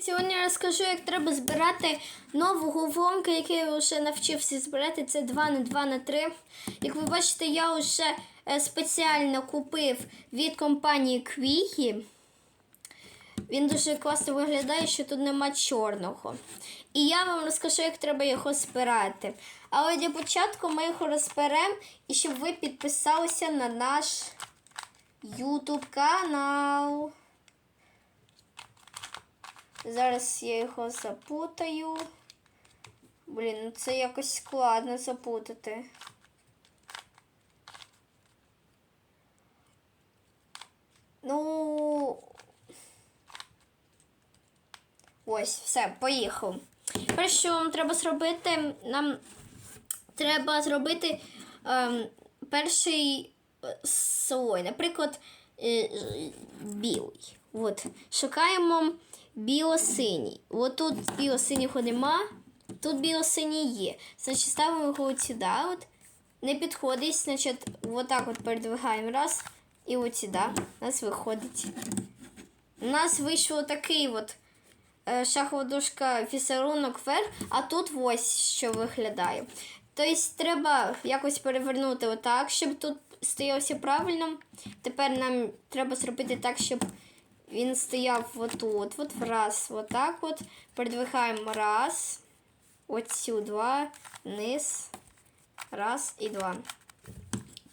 Сьогодні я розкажу, як треба збирати нову головоломку, яку я вже навчився збирати. Це 2 на 2 на 3. Як ви бачите, я вже е, спеціально купив від компанії Квігі. Він дуже класно виглядає, що тут нема чорного. І я вам розкажу, як треба його збирати. Але для початку ми його розберемо і щоб ви підписалися на наш YouTube канал. Зараз я його запутаю. Блін, ну це якось складно запутати. Ну. Ось, все, поїхав. Перше, що вам треба зробити, нам треба зробити ем, перший е, слой. Наприклад, е, білий. От. Шукаємо біло-синій. От тут біло-синього нема, тут біло-синій є. Значить, ставимо його от сюди. От. Не підходить, значить, от так от передвигаємо раз. І от сюди. У нас виходить. У нас вийшло такий от е, шахова дошка візерунок вверх, а тут ось що виглядає. Тобто треба якось перевернути отак, щоб тут стоявся правильно. Тепер нам треба зробити так, щоб він стояв отут. От раз, отак от. Передвигаємо раз. Оцю два, низ. Раз і два.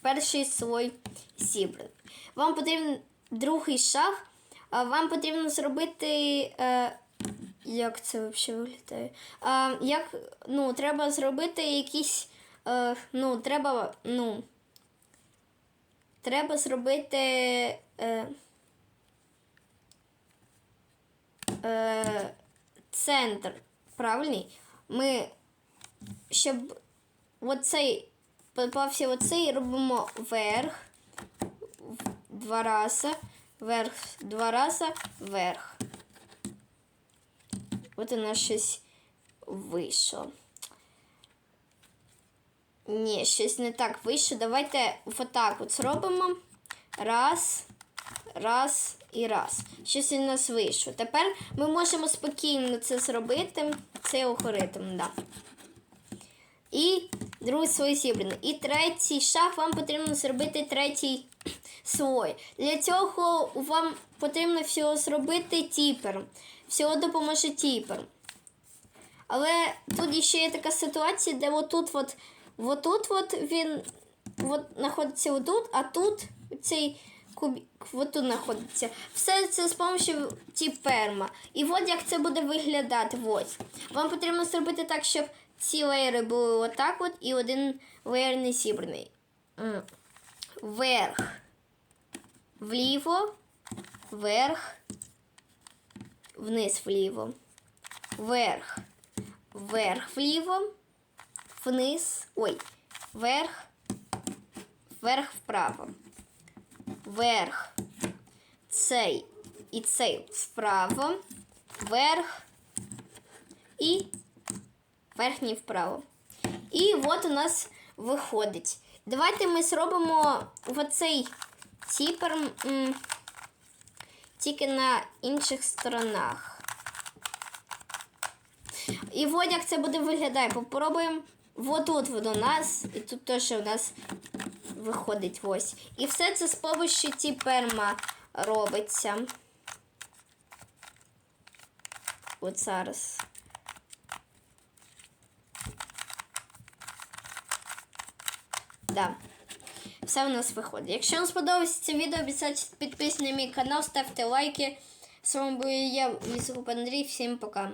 Перший слой зібраний. Вам потрібен другий шаг. Вам потрібно зробити. Е, як це взагалі виглядає? А, як, ну, треба зробити якісь. Е, ну, треба. Ну, треба зробити. Е, е, центр. Правильний? Ми, щоб оцей попався оцей, робимо вверх два рази, вверх, два рази, вверх. От у нас щось вийшло. Ні, щось не так вийшло. Давайте отак от зробимо. Раз, раз і раз. Щось у нас вийшло. Тепер ми можемо спокійно це зробити. Цей алгоритм, да. І другий слой зібраний. І третій шаг вам потрібно зробити третій слой. Для цього вам потрібно всього зробити тіпер. Всього допоможе тіпер. Але тут ще є така ситуація, де отут от, отут от він от, знаходиться отут, а тут цей кубик отут знаходиться. Все це з допомогою тіперма. І от як це буде виглядати. Ось. Вам потрібно зробити так, щоб ці леєри були отак от і один леєр не зібраний. Вверх, вліво, вверх, вниз вліво, вверх, вверх вліво, вниз, ой, вверх, вверх вправо, вверх, цей і цей вправо, вверх і верхній вправо. І от у нас виходить. Давайте ми зробимо оцей тіпер тільки на інших сторонах. І от як це буде виглядати. Попробуємо. Вот тут вот у нас, і тут теж у нас виходить ось. І все це з допомогою тіперма робиться. От зараз. Да. Все у нас виходить. Якщо вам сподобалося це відео, обіцяйте підписуйтесь на мій канал, ставте лайки. З вами був я, Лісоруп Андрій. Всім пока.